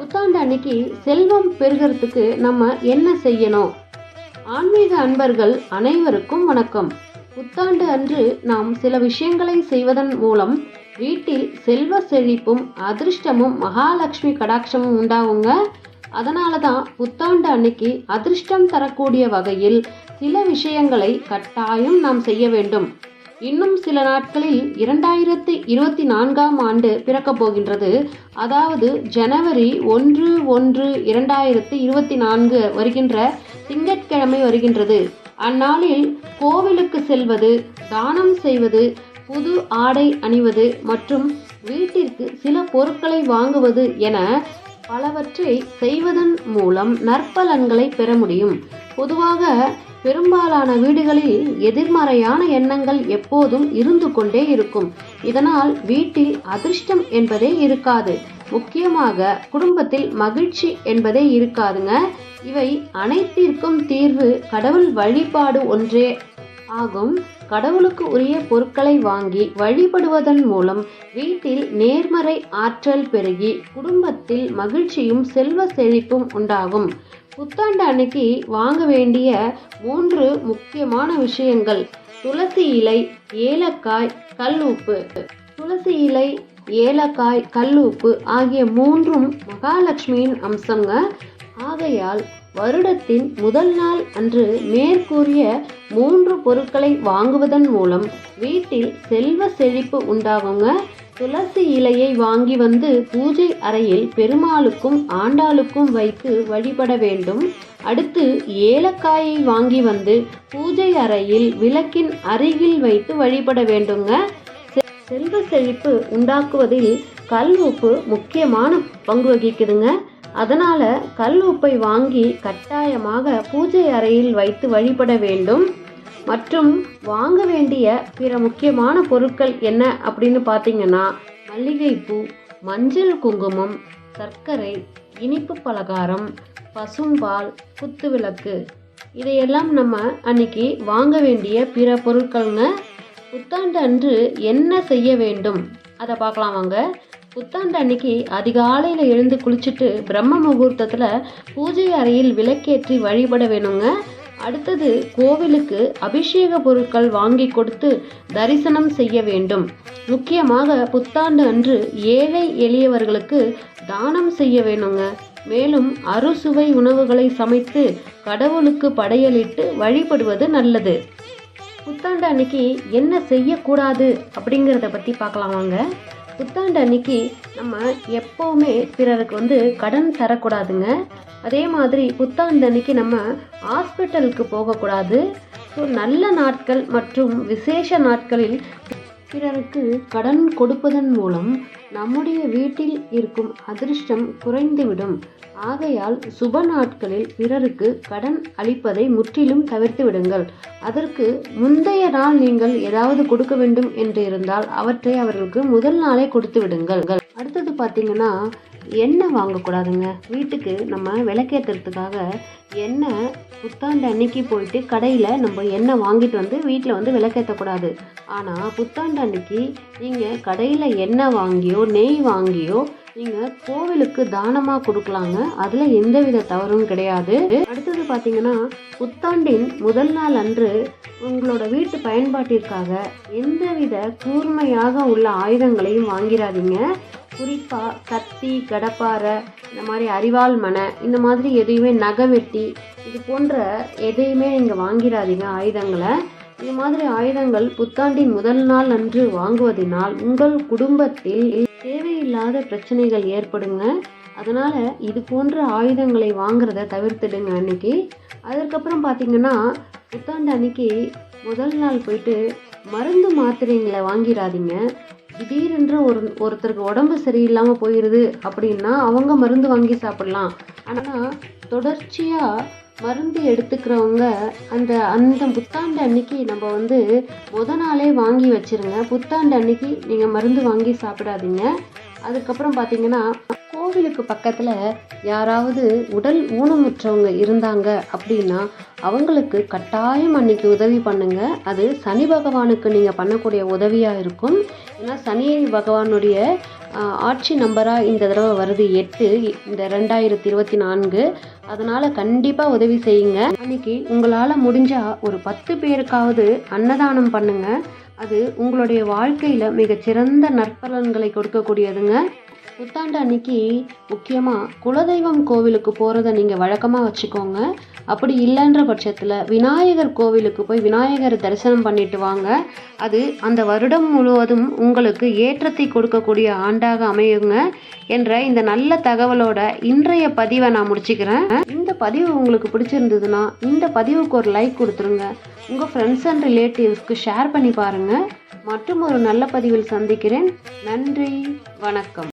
புத்தாண்டு அன்னைக்கு செல்வம் பெருகிறதுக்கு நம்ம என்ன செய்யணும்? ஆன்மீக அன்பர்கள் அனைவருக்கும் வணக்கம். புத்தாண்டு அன்று நாம் சில விஷயங்களை செய்வதன் மூலம் வீட்டில் செல்வ செழிப்பும் அதிர்ஷ்டமும் மகாலட்சுமி கடாட்சமும் உண்டாகுங்க. அதனால தான் புத்தாண்டு அன்னைக்கு அதிர்ஷ்டம் தரக்கூடிய வகையில் சில விஷயங்களை கட்டாயம் நாம் செய்ய வேண்டும். இன்னும் சில நாட்களில் இரண்டாயிரத்தி இருபத்தி நான்காம் ஆண்டு பிறக்கப் போகின்றது. அதாவது ஜனவரி ஒன்று ஒன்று இரண்டாயிரத்தி இருபத்தி நான்கு வருகின்ற திங்கட்கிழமை வருகின்றது. அந்நாளில் கோவிலுக்கு செல்வது தானம் செய்வது புது ஆடை அணிவது மற்றும் வீட்டிற்கு சில பொருட்களை வாங்குவது என பலவற்றை செய்வதன் மூலம் நற்பலன்களை பெற முடியும். பொதுவாக பெரும்பாலான வீடுகளில் எதிர்மறையான எண்ணங்கள் எப்போதும் இருந்து கொண்டே இருக்கும். இதனால் வீட்டில் அதிர்ஷ்டம் என்பதே இருக்காது. முக்கியமாக குடும்பத்தில் மகிழ்ச்சி என்பதே இருக்காதுங்க. இவை அனைத்திற்கும் தீர்வு கடவுள் வழிபாடு ஒன்றே ஆகும். கடவுளுக்கு உரிய பொருட்களை வாங்கி வழிபடுவதன் மூலம் வீட்டில் நேர்மறை ஆற்றல் பெருகி குடும்பத்தில் மகிழ்ச்சியும் செல்வ செழிப்பும் உண்டாகும். புத்தாண்டு அன்னைக்கு வாங்க வேண்டிய மூன்று முக்கியமான விஷயங்கள். துளசி இலை ஏலக்காய் கல் உப்பு. துளசி இலை ஏலக்காய் கல் உப்பு ஆகிய மூன்றும் மகாலட்சுமியின் அம்சங்க. ஆகையால் வருடத்தின் முதல் நாள் அன்று மேற்கூறிய மூன்று பொருட்களை வாங்குவதன் மூலம் வீட்டில் செல்வ செழிப்பு உண்டாகுங்க. துளசி இலையை வாங்கி வந்து பூஜை அறையில் பெருமாளுக்கும் ஆண்டாளுக்கும் வைத்து வழிபட வேண்டும். அடுத்து ஏலக்காயை வாங்கி வந்து பூஜை அறையில் விளக்கின் அருகில் வைத்து வழிபட வேண்டுங்க. செ- செல்வ செழிப்பு உண்டாக்குவதில் கல் உப்பு முக்கியமான பங்கு வகிக்குதுங்க. அதனால கல் உப்பை வாங்கி கட்டாயமாக பூஜை அறையில் வைத்து வழிபட வேண்டும். மற்றும் வாங்க வேண்டிய பிற முக்கியமான பொருட்கள் என்ன அப்படின்னு பார்த்தீங்கன்னா மல்லிகைப்பூ மஞ்சள் குங்குமம் சர்க்கரை இனிப்பு பலகாரம் பசும்பால் குத்துவிளக்கு இதையெல்லாம் நம்ம அன்னைக்கு வாங்க வேண்டிய பிற பொருட்கள்ங்க. புத்தாண்டு அன்று என்ன செய்ய வேண்டும்? அதை பார்க்கலாம் வாங்க. புத்தாண்டு அன்னைக்கு அதிகாலையில் எழுந்து குளிச்சுட்டு பிரம்ம முகூர்த்தத்தில் பூஜை அறையில் விளக்கேற்றி வழிபட வேணுங்க. அடுத்தது கோவிலுக்கு அபிஷேக பொருட்கள் வாங்கி கொடுத்து தரிசனம் செய்ய வேண்டும். முக்கியமாக புத்தாண்டு அன்று ஏழை எளியவர்களுக்கு தானம் செய்ய வேணுங்க மேலும் அறுசுவை உணவுகளை சமைத்து கடவுளுக்கு படையலிட்டு வழிபடுவது நல்லது. புத்தாண்டு அன்னைக்கு என்ன செய்யக்கூடாது அப்படிங்கிறத பற்றி பார்க்கலாம் வாங்க புத்தாண்டு அன்னைக்கு நம்ம எப்போவுமே பிறருக்கு வந்து கடன் தரக்கூடாதுங்க. அதே மாதிரி புத்தாண்டு அன்னைக்கு நம்ம ஹாஸ்பிட்டலுக்கு போகக்கூடாது. ஸோ நல்ல நாட்கள் மற்றும் விசேஷ நாட்களில் பிறருக்கு கடன் கொடுப்பதன் மூலம் நம்முடைய வீட்டில் இருக்கும் அதிர்ஷ்டம் குறைந்துவிடும். ஆகையால் சுப நாட்களில் பிறருக்கு கடன் அளிப்பதை முற்றிலும் தவிர்த்து விடுங்கள். அதற்கு முந்தைய நாள் நீங்கள் ஏதாவது கொடுக்க வேண்டும் என்று இருந்தால் அவற்றை அவர்களுக்கு முதல் நாளே கொடுத்து விடுங்கள். அடுத்தது பார்த்தீங்கன்னா எண்ணெய் வாங்கக்கூடாதுங்க. வீட்டுக்கு நம்ம விளக்கேற்றுறதுக்காக எண்ணெய் புத்தாண்டு அன்னைக்கு போயிட்டு கடையில் நம்ம எண்ணெய் வாங்கிட்டு வந்து வீட்டில் வந்து விளக்கேற்றக்கூடாது ஆனால் புத்தாண்டு அன்னைக்கு நீங்கள் கடையில் எண்ணெய் வாங்கியோ நெய் வாங்கியோ நீங்கள் கோவிலுக்கு தானமாக கொடுக்கலாங்க. அதில் எந்தவித தவறும் கிடையாது. அடுத்தது பார்த்தீங்கன்னா புத்தாண்டின் முதல் நாள் அன்று உங்களோட வீட்டு பயன்பாட்டிற்காக எந்தவித கூர்மையாக உள்ள ஆயுதங்களையும் வாங்கிடாதீங்க குறிப்பாக கத்தி கடப்பாரை இந்த மாதிரி அரிவாள் மனை இந்த மாதிரி எதையுமே நகை வெட்டி இது போன்ற எதையுமே நீங்கள் வாங்கிடாதீங்க ஆயுதங்களை. இது மாதிரி ஆயுதங்கள் புத்தாண்டின் முதல் நாள் அன்று வாங்குவதினால் உங்கள் குடும்பத்தில் தேவையில்லாத பிரச்சனைகள் ஏற்படுங்க. அதனால் இது போன்ற ஆயுதங்களை வாங்குறத தவிர்த்துடுங்க அன்னைக்கு. அதுக்கப்புறம் பார்த்தீங்கன்னா புத்தாண்டு அன்னைக்கு முதல் நாள் போயிட்டு மருந்து மாத்திரைங்களை வாங்கிடாதீங்க. திடீரென்று ஒரு ஒருத்தருக்கு உடம்பு சரியில்லாமல் போயிடுது அப்படின்னா அவங்க மருந்து வாங்கி சாப்பிட்லாம். ஆனால் தொடர்ச்சியாக மருந்து எடுத்துக்கிறவங்க அந்த அந்த புத்தாண்டு அன்னைக்கு நம்ம வந்து முத நாளே வாங்கி வச்சிருங்க. புத்தாண்டு அன்னைக்கு நீங்கள் மருந்து வாங்கி சாப்பிடாதீங்க. அதுக்கப்புறம் பார்த்தீங்கன்னா கோவிலுக்கு பக்கத்தில் யாராவது உடல் ஊனமுற்றவங்க இருந்தாங்க அப்படின்னா அவங்களுக்கு கட்டாயம் அன்னைக்கு உதவி பண்ணுங்க. அது சனி பகவானுக்கு நீங்கள் பண்ணக்கூடிய உதவியாக இருக்கும். ஏன்னா சனி பகவானுடைய ஆட்சி நம்பராக இந்த தடவை வருது எட்டு இந்த ரெண்டாயிரத்தி இருபத்தி நான்கு. அதனால் கண்டிப்பாக உதவி செய்யுங்க. அன்னைக்கு உங்களால் முடிஞ்சால் ஒரு பத்து பேருக்காவது அன்னதானம் பண்ணுங்க. அது உங்களுடைய வாழ்க்கையில் மிகச்சிறந்த நற்பலன்களை கொடுக்கக்கூடியதுங்க. புத்தாண்டு அன்னைக்கு முக்கியமாக குலதெய்வம் கோவிலுக்கு போகிறத நீங்கள் வழக்கமாக வச்சுக்கோங்க. அப்படி இல்லைன்ற பட்சத்தில் விநாயகர் கோவிலுக்கு போய் விநாயகர் தரிசனம் பண்ணிட்டு வாங்க. அது அந்த வருடம் முழுவதும் உங்களுக்கு ஏற்றத்தை கொடுக்கக்கூடிய ஆண்டாக அமையுங்க என்ற இந்த நல்ல தகவலோட இன்றைய பதிவை நான் முடிச்சுக்கிறேன். இந்த பதிவு உங்களுக்கு பிடிச்சிருந்ததுன்னா இந்த பதிவுக்கு ஒரு லைக் கொடுத்துருங்க. உங்கள் ஃப்ரெண்ட்ஸ் அண்ட் ரிலேட்டிவ்ஸ்க்கு ஷேர் பண்ணி பாருங்கள் மற்றும் ஒரு நல்ல பதிவில் சந்திக்கிறேன். நன்றி வணக்கம்.